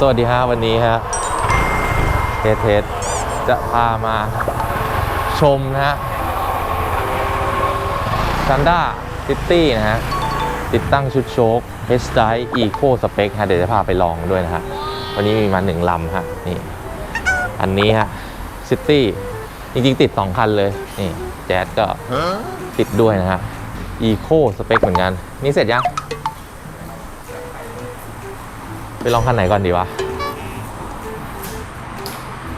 สวัสดีฮะวันนี้ฮะเทสเทสจะพามาชมนะฮะซันด้าซิตี้นะฮะ ติดตั้งชุดโชค h d i Eco Spec ฮะ เดี๋ยวจะพาไปลองด้วยนะฮะ วันนี้มีมาหนึ่งลำฮะ นี่ อันนี้ฮะซิตี้จริงๆ ติด 2 คันเลย นี่ แจ๊ดก็ติดด้วยนะฮะ Eco Spec เหมือนกัน นี่เสร็จยัง ไปลองคันไหนก่อนดีวะ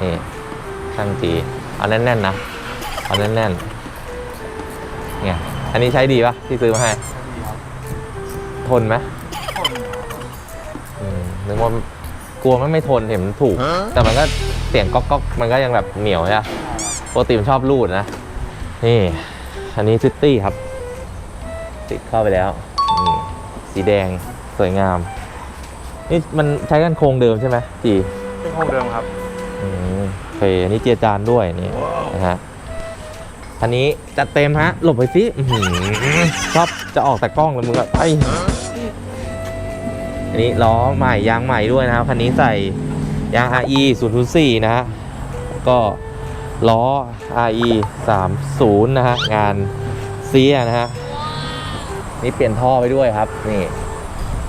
นี่ช่างจีเอาแน่นๆนะ เอาแน่นๆเนี่ยอันนี้ใช้ดีปะที่ซื้อมาให้ทนไหมอืมนึกว่ากลัวมันไม่ทนเห็นมันถูก แต่มันก็เสียงก๊อกก๊อกๆมันก็ยังแบบเหนียวใช่ปะปกติมันชอบรูดนะ นี่ อันนี้ซิตี้ครับ ติดเข้าไปแล้วนี่สีแดงสวยงาม นี่มันใช้กันโครงเดิมใช่ไหมจีเป็นห้องเดิมครับ อืมโอเคอันนี้เจียจานด้วยนี่นะฮะอันนี้จัดเต็มฮะ หลบไปสิอื้อหือชอบจะออกแต่กล้องเลยมึงอะไอยอันนี้ล้อใหม่ยางใหม่ด้วยนะครับคันนี้ใส่ยาง RE 004นะฮะแล้วก็ล้อ RE 30นะฮะงานเซียนะฮะนี่เปลี่ยนท่อไปด้วยครับนี่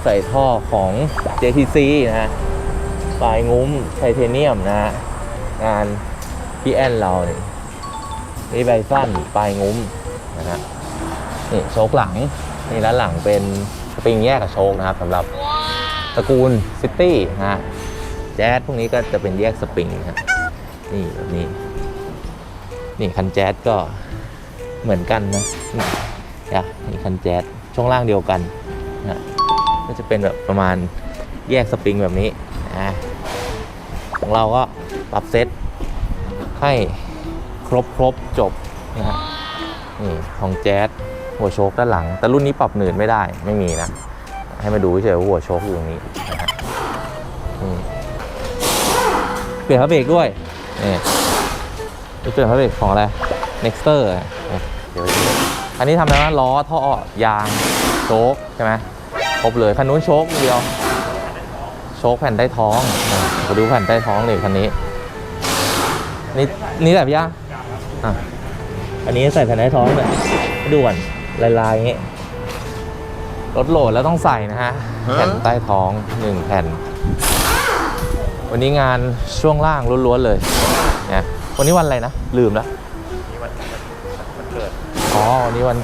ใส่ท่อของ JTC นะฮะปลายงุ้มไทเทเนียมนะฮะงานพี่แอนเราเนี่ยนี่ใบสั้นปลายงุ้มนะฮะนี่โชคหลังนี่ด้านหลังเป็นสปริงแยกกับโชคนะครับสำหรับตระกูลซิตี้นะฮะแจ๊สพวกนี้ก็จะเป็นแยกสปริงนะนี่นี้นี่คันแจ๊สก็เหมือนกันนะนี่นี่คันแจ๊สช่วงล่างเดียวกันนะฮะ ก็จะเป็นแบบประมาณแยกสปริงแบบนี้นะของเราก็ปรับเซตให้ครบครบจบนะฮะนี่ของแจ๊สหัวโชคด้านหลัง แต่รุ่นนี้ปรับหนืดไม่ได้ไม่มีนะ ให้มาดูเฉยว่าหัวโชคอยู่ตรงนี้นะฮะเปลี่ยนพระเบรกด้วยนี่เปลี่ยนพระเบรกของอะไร Nexter เดี๋ยวอันนี้ทำอะไรนะล้อท่อยางโชคใช่ไหม ครบเลยคันนู้นโชคเดียว โชคแผ่นใต้ท้องนะมาดูแผ่นใต้ท้องเลยคันนี้ นี่นี่แบบย่างอะอันนี้ใส่แผ่นใต้ท้องเลยให้ดูก่อนลายๆอย่างงี้รถโหลดแล้วต้องใส่นะฮะ แผ่นใต้ท้องหนึ่งแผ่น วันนี้งานช่วงล่างล้วนๆเลยเนี่ยวันนี้วันอะไรนะ ลืมแล้วนี่วันวันเกิด อ๋อ วันนี้วัน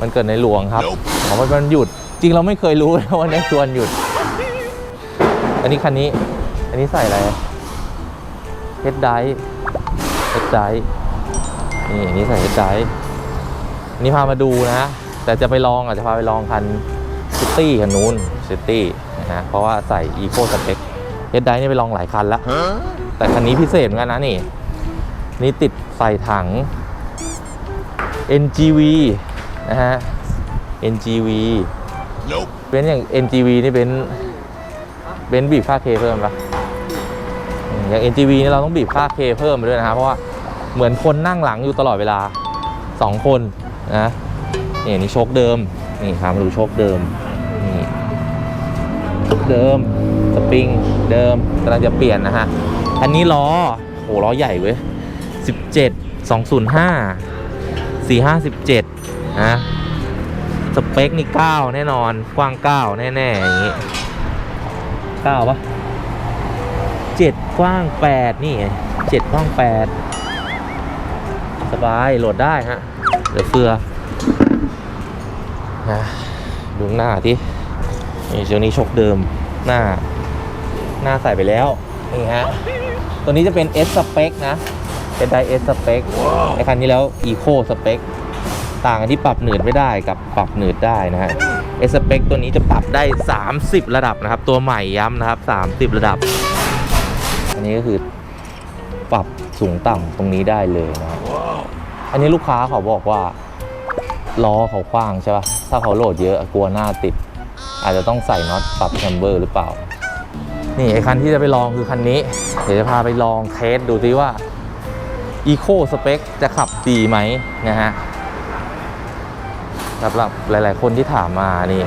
วันเกิดในหลวงครับอ๋อมันวันหยุด จริงเราไม่เคยรู้นะว่าในส่วนหยุด อันนี้คันนี้ อันนี้ใส่อะไรเฮดไดเฮดไดนี่อันนี้ใส่เฮดไดอันนี้พามาดูนะ แต่จะไปลองอาจจะพาไปลองคันซิตี้คันนู้นซิตี้นะฮะเพราะว่าใส่อีโคสเปคเฮดไดนี่ไปลองหลายคันแล้ว แต่คันนี้พิเศษเหมือนกันนะนี่ นี่ติดใส่ถัง NGV นะฮะ NGV เป็นอย่าง NGV นี่เป็นเป็นบีบค่าเคเพิ่มปะอย่าง NGV นี่เราต้องบีบค่าเคเพิ่มไปด้วยนะฮะเพราะว่าเหมือนคนนั่งหลังอยู่ตลอดเวลา 2 คนนะนี่นี่โชคเดิมนี่พามาดูโชคเดิมนี่เดิมสปริงเดิมกำลังจะเปลี่ยนนะฮะอันนี้ล้อโหล้อใหญ่เว้ย17 205 4 5 17นะ สเปคนี่9แน่นอน กว้าง9แน่ๆอย่างนี้9ปะ7กว้าง8นี่7กว้าง8สบายโหลดได้ฮะเหลือเฟือนะดูหน้าที่นี่ช่วงนี้ชกเดิมหน้า หน้าใส่ไปแล้ว นี่ฮะ ตัวนี้จะเป็น S Spec นะ เป็นได S Spec ไอคันนี้แล้ว Eco Spec ต่างกันที่ปรับหนืดไม่ได้กับปรับหนืดได้นะฮะ S Spec ตัวนี้จะปรับได้ 30 ระดับนะครับ ตัวใหม่ย้ำนะครับ 30 ระดับ อันนี้ก็คือปรับสูงต่ำตรงนี้ได้เลยนะครับอันนี้ลูกค้าเขาบอกว่าล้อเขากว้างใช่ปะถ้าเขาโหลดเยอะกลัวหน้าติด อาจจะต้องใส่น็อตปรับแคมเบอร์หรือเปล่า นี่ไอคันที่จะไปลองคือคันนี้ เดี๋ยวจะพาไปลองเทสดูซิว่า Eco Spec จะขับดีไหมนะฮะ สำหรับหลาย ๆ คนที่ถามมานี่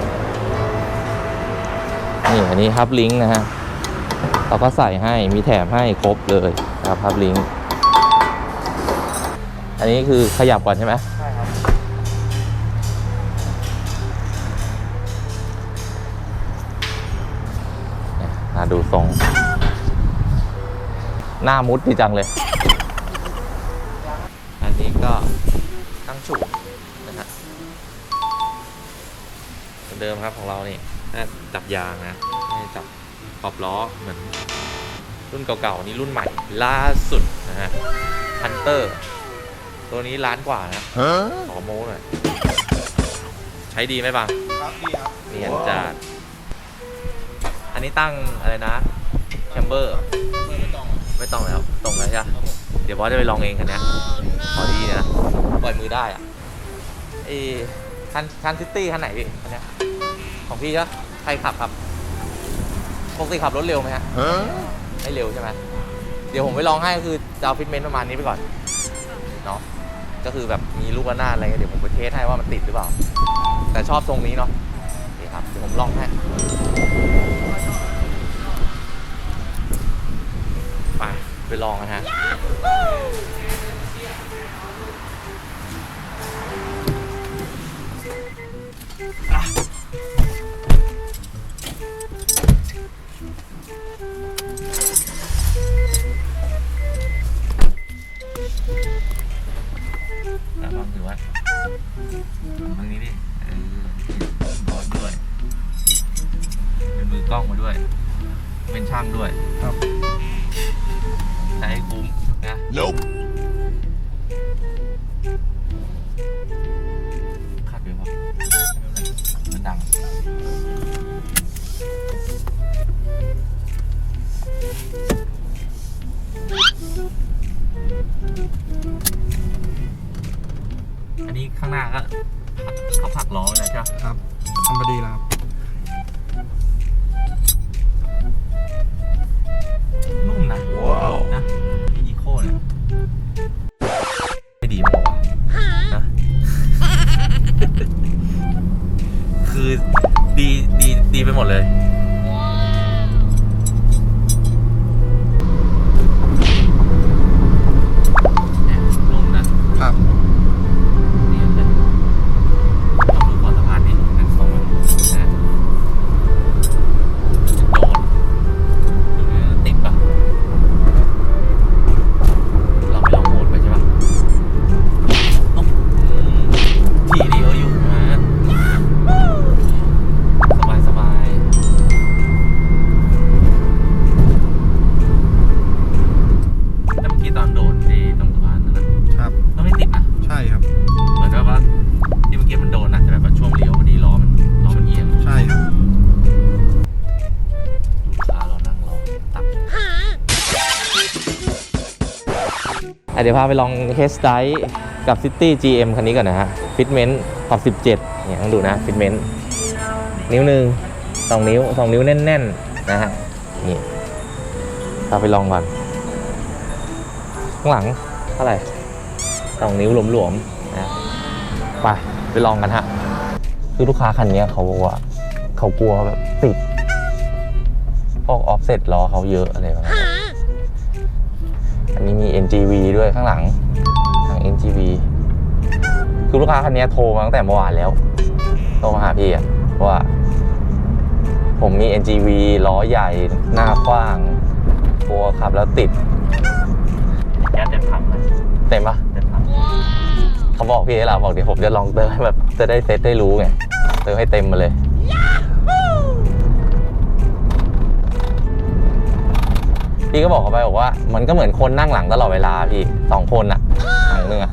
นี่อันนี้ฮับลิงก์นะฮะเราก็ใส่ให้มีแถมให้ครบเลยนะครับภาพลิงก์อันนี้คือขยับก่อนใช่ไหมใช่ครับมาดูทรง หน้ามุดดีจังเลย เหมือนเดิมครับของเรานี่น่าจับยางนะไม่ได้จับขอบล้อเหมือนรุ่นเก่าๆนี่รุ่นใหม่ล่าสุดนะฮะฮันเตอร์ตัวนี้ล้านกว่านะขอโม้หน่อยใช้ดีไหมบางครับดีครับเนียนจัดอันนี้ตั้งอะไรนะแชมเบอร์ไม่ต้องไม่ต้องแล้วตรงแล้วใช่ไหมเดี๋ยวบอสจะไปลองเองคันเนี้ยขอดีนะปล่อยมือได้อะไอ้คันคันซิตี้คันไหนพี่คันเนี้ย ของพี่ใช่ปะใครขับครับปกติขับรถเร็วไหมฮะไม่เร็วใช่ไหมเดี๋ยวผมไปลองให้ก็คือจะเอาฟิตเมนต์ประมาณนี้ไปก่อนเนาะก็คือแบบมีลูกระนาดอะไรเงี้ยเดี๋ยวผมไปเทสให้ว่ามันติดหรือเปล่า แต่ชอบทรงนี้เนาะนี่ครับเดี๋ยวผมลองให้ไปไปลองกันฮะ แต่ความถือว่าทางนี้ดิเออบอสด้วย เป็นมือกล้องมาด้วย เป็นช่างด้วยครับใช้ให้คุ้มนะ Nope อันนี้ข้างหน้าก็เขาผลักล้อไว้แล้วใช่ไหมครับ เดี๋ยวพาไปลองเทสไดกับ City GM คันนี้ก่อนนะฮะฟิตเมนต์ขอบ 17เนี่ยต้องดูนะฟิตเมนต์นิ้วหนึ่งสองนิ้วสองนิ้วแน่นๆนะฮะนี่พาไปลองก่อน ข้างหลังเท่าไหร่สองนิ้วหลวมๆนะไปไปลองกันฮะคือลูกค้าคันนี้เขาบอกว่าเขากลัวแบบติดพวกออฟเซ็ตล้อเขาเยอะอะไรแบบนี้ นอันนี้มี NGV ด้วยข้างหลังทาง NGV คือลูกค้าคันนี้โทรมาตั้งแต่เมื่อวานแล้วโทรมาหาพี่อะว่า ผมมี NGV ล้อใหญ่หน้ากว้างกลัวขับแล้วติดแก๊สเต็มถังเลยเต็มปะเต็มถังเขาบอกพี่ให้เราบอกเดี๋ยวผมจะลองเติมให้แบบจะได้เซตได้รู้ไงเติมให้เต็มมาเลย พี่ก็บอกเขาไปบอกว่า มันก็เหมือนคนนั่งหลังตลอดเวลาพี่สองคนอะถังหนึ่งอะ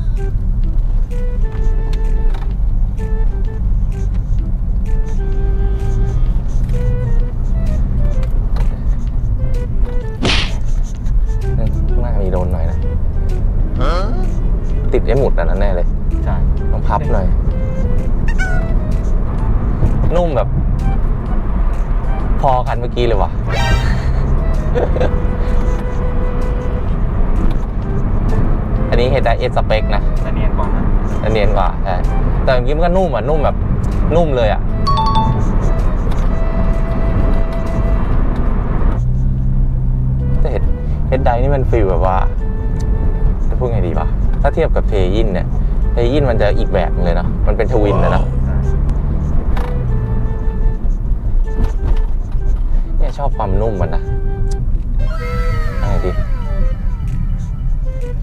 ข้างหน้ามีโดนหน่อยนะติดไอ้หมุดอันนั้นแน่เลยใช่ต้องพับหน่อย นุ่มแบบ พอคันเมื่อกี้เลยว่ะ อันนี้เฮดไดเอสสเปกนะแต่เนียนกว่านะแต่เนียนกว่าใช่แต่เมื่อกี้มันก็นุ่มอะนุ่มแบบนุ่มเลยอะฮดไดนี่มันฟีลแบบว่าจะพูดไงดีปะถ้าเทียบกับเทยินเนี่ยเทยินมันจะอีกแบบหนึงเลยเนาะมันเป็นทวินเลยเนาะเนี่ยชอบความนุ่มมันนะ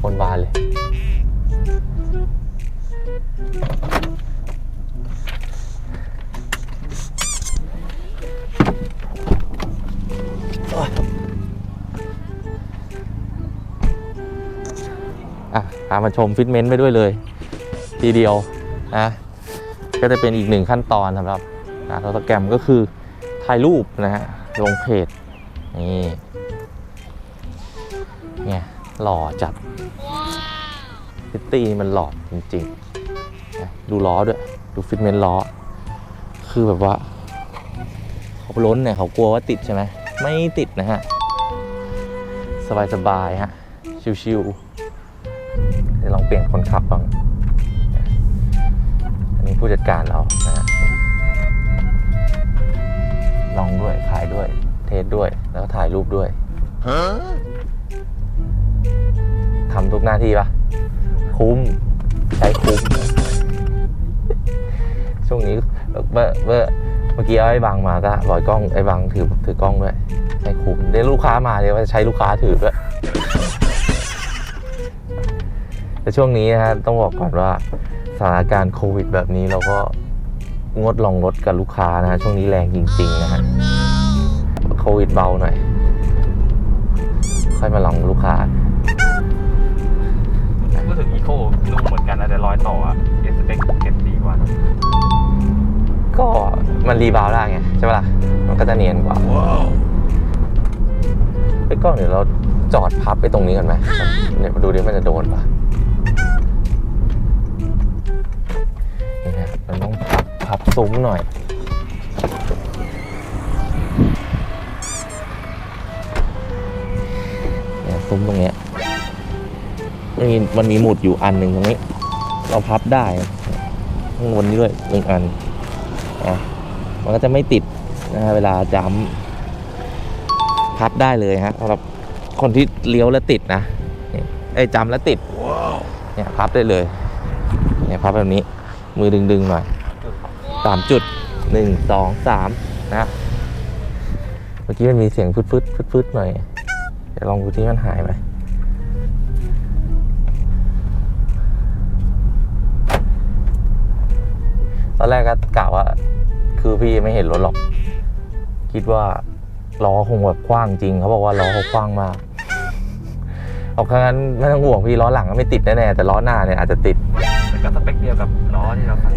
บนบานเลย อะพามาชมฟิตเมนต์ไปด้วยเลย ทีเดียวนะก็จะเป็นอีกหนึ่งขั้นตอนสำหรับงาโฟโตแกรมก็คือถ่ายรูปนะฮะลงเพจนี่เนี่ยหล่อจัด ฟิตตี้มันหล่อจริงๆนะดูล้อด้วย ดูฟิตเมนต์ล้อ คือแบบว่าเขาล้นเนี่ยเขากลัวว่าติดใช่ไหม ไม่ติดนะฮะ สบายๆฮะ ชิวๆเดี๋ยวลองเปลี่ยนคนขับบ้างอันนี้ผู้จัดการเรานะฮะลองด้วยขายด้วย เทสด้วยแล้วก็ถ่ายรูปด้วยทำทุกหน้าที่ปะ คุ้ม ใช้คุ้ม ช่วงนี้เมื่อเมื่อเมื่อกี้เอาไอ้บังมาก็บอยกล้องไอ้บังถือถือกล้องด้วยใช้คุ้มเดี๋ยวลูกค้ามาเดี๋ยวจะใช้ลูกค้าถือด้วยแต่ช่วงนี้นะฮะต้องบอกก่อนว่าสถานการณ์โควิด แบบนี้เราก็งดลองรถกับลูกค้านะฮะช่วงนี้แรงจริง ๆ นะฮะโควิดเบาหน่อย ค่อยมาลองลูกค้า พูดถึงอีโคนุ่มเหมือนกันนะแต่รอยต่ออะเอสเปคเก็บดีกว่า ก็มันรีบาวด์ได้ไงใช่ปะล่ะ มันก็จะเนียนกว่าไอ้ยกล้องเดี๋ยวเราจอดพับไปตรงนี้กันไหมเดี๋ยวมาดูดิมันจะโดนปะนี่นะมันต้องพับพับซุ้มหน่อยเนี่ยซุ้มตรงเนี้ย มันมีมันมีหมุดอยู่อันหนึ่งตรงนี้ เราพับได้ข้างบนนี้ด้วยหนึ่งอันอะมันก็จะไม่ติดนะฮะเวลาจัมป์พับได้เลยฮะสำหรับคนที่เลี้ยวแล้วติดนะไอ้จัมป์แล้วติดเนี่ยพับได้เลยเนี่ยพับแบบนี้มือดึงๆหน่อยสามจุดหนึ่งสองสามนะเมื่อกี้มันมีเสียงฟึดฟึดฟึดฟึดหน่อยเดี๋ยวลองดูที่มันหายไหม ตอนแรกก็กะว่า คือพี่ไม่เห็นรถหรอก คิดว่าล้อคงแบบกว้างจริงเขาบอกว่าล้อเขากว้างมากเอาครั้งนั้นไม่ต้องห่วงพี่ล้อหลังก็ไม่ติดแน่ๆแต่ล้อหน้าเนี่ยอาจจะติดแต่ก็สเปคเดียวกับล้อที่เราใส่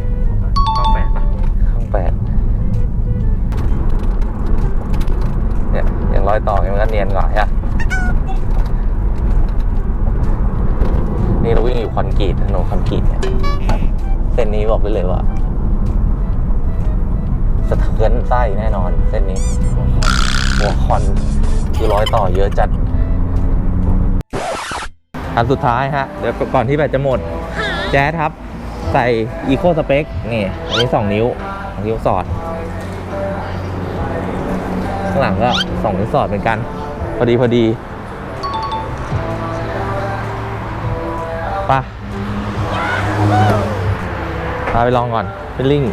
เข้าแปดปะข้างแปดเนี่ยอย่างรอยต่อเนี่ยมันก็เนียนกว่าอะนี่เราวิ่งอยู่คอนกรีตถนนคอนกรีตเนี่ยเส้นนี้บอกได้เลยว่า สะเทือนไส้แน่นอน เส้นนี้หัวคอนคือร้อยต่อเยอะจัดอันสุดท้ายฮะ เดี๋ยวก่อนที่แบตจะหมด แจ๊สครับ ใส่ Eco Spec นี่ อันนี้ 2 นิ้วสองนิ้วสอด ข้างหลังก็ 2 นิ้วสอดเหมือนกัน พอดีพอดีไป่ะพาไปลองก่อนเป็นลิง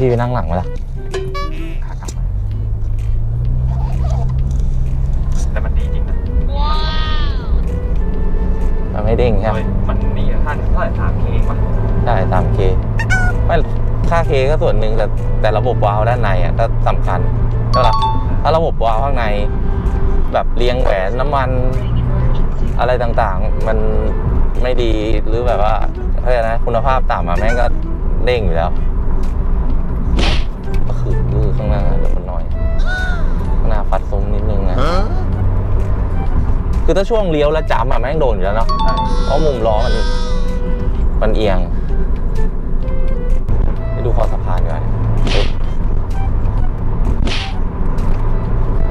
พี่ไปนั่งหลังมาละขากลับมาแต่มันดีจริงนะมันไม่เด้งใช่ไหมเฮ้ยมันนี่อะท่านเท่าไหร่สามเคป่ะใช่ตามเคไม่ค่าเคก็ส่วนหนึ่งแต่แต่ระบบวาล์วด้านในอะก็สำคัญใช่ปะล่ะถ้าระบบวาล์วข้างใน แบบเรียงแหวนน้ำมันอะไรต่างๆ มันไม่ดีหรือแบบว่าเฮ้ยนะคุณภาพต่ำมาแม่งก็เด้งอยู่แล้ว คือถ้าช่วงเลี้ยวแล้วจำอะแม่งโดนอยู่แล้วเนาะใช่เพราะมุมล้อมันมันเอียงให้ดูคอสะพานดีกว่าเนี่ยปึ๊บ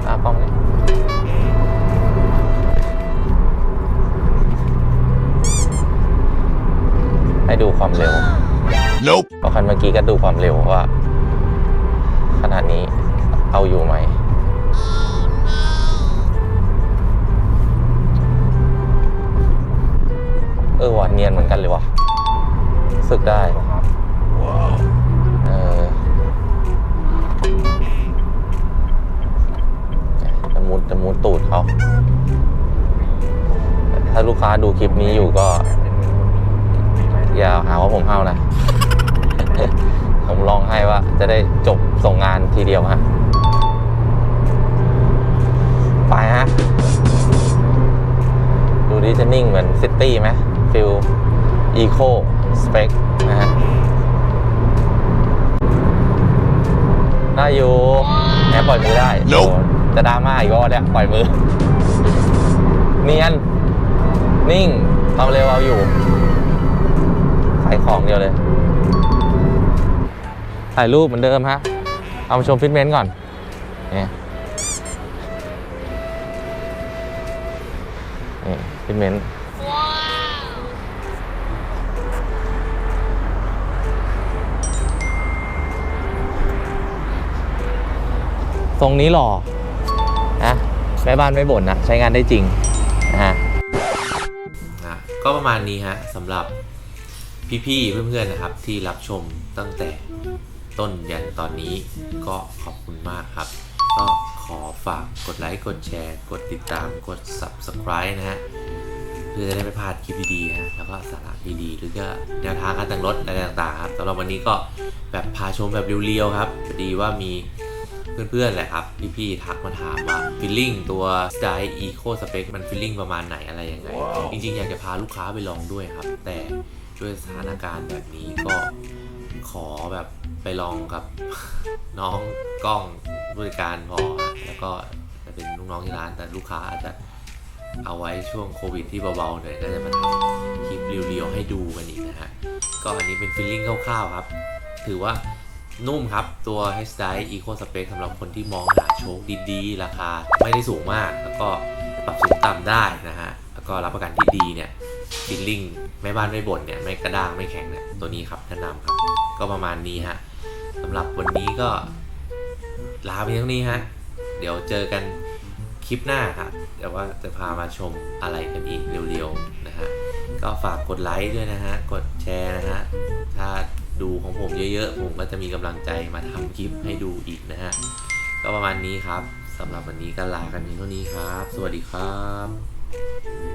อะกล้องนี่ให้ดูความเร็ว Nope. ก็ราะคันเมื่อกี้ก็ดูความเร็วว่า ขนาดนี้เอาอยู่ไหม ซิตี้ไหมฟิลอีโคสเปคนะฮะได้อยู่แอบปล่อยมือได้โอ้จะดราม่าอีกว่าเนี่ยปล่อยมือ เนียน นิ่งความเร็วเอาอยู่ขายของเดียวเลยถ่ายรูปเหมือนเดิมฮะ เอามาชมฟิตเมนต์ก่อนนี่นี่ฟิตเมนต์ ทรงนี้หล่อนะแม่บ้านไม่บ่นนะใช้งานได้จริงนะฮะก็ประมาณนี้ฮะสำหรับพี่ๆเพื่อนๆนะครับ ที่รับชมตั้งแต่ต้นยันตอนนี้ก็ขอบคุณมากครับ ก็ขอฝากกดไลค์กดแชร์ กดติดตามกด subscribe นะฮะเพื่อจะได้ไม่พลาดคลิปดีๆฮะแล้วก็สาระดีๆหรือก็แนวทางการแต่งรถอะไรต่างๆครับสำหรับวันนี้ก็แบบพาชมแบบเรียวๆครับพอดีว่ามี เพื่อนๆแหละครับ พี่ๆทักมาถามว่าฟิลลิ่งตัว Style Eco Spec มันฟิลลิ่งประมาณไหนอะไรยังไง จริงๆ อยากจะพาลูกค้าไปลองด้วยครับ แต่ด้วยสถานการณ์แบบนี้ก็ขอแบบไปลองกับน้องกล้องบริการพอฮะแล้วก็จะเป็นลูกน้องที่ร้านแต่ลูกค้าอาจจะเอาไว้ช่วงโควิดที่เบาๆหน่อยก็จะมาทำคลิปเรียวๆให้ดูกันอีกนะฮะก็อันนี้เป็นฟิลลิ่งคร่าวๆครับ ถือว่า นุ่มครับ ตัว h d i Eco Spec สำหรับคนที่มองหาโชคดีๆ ราคาไม่ได้สูงมาก แล้วก็ปรับสูงต่ำได้นะฮะ แล้วก็รับประกันที่ดีเนี่ยฟิลลิ่งไม่บ้านไม่บ่นเนี่ยไม่กระด้างไม่แข็งเนี่ยตัวนี้ครับแนะนำครับ ก็ประมาณนี้ฮะสำหรับวันนี้ก็ลาไปเท่านี้ฮะ เดี๋ยวเจอกันคลิปหน้าครับเดี๋ยวว่าจะพามาชมอะไรกันอีกเร็วๆนะฮะ ก็ฝากกดไลค์ด้วยนะฮะ กดแชร์นะฮะ ถ้า ดูของผมเยอะๆ ผมก็จะมีกำลังใจมาทำคลิปให้ดูอีกนะฮะ ก็ประมาณนี้ครับสำหรับวันนี้ก็ลากันเพียงเท่านี้ครับ สวัสดีครับ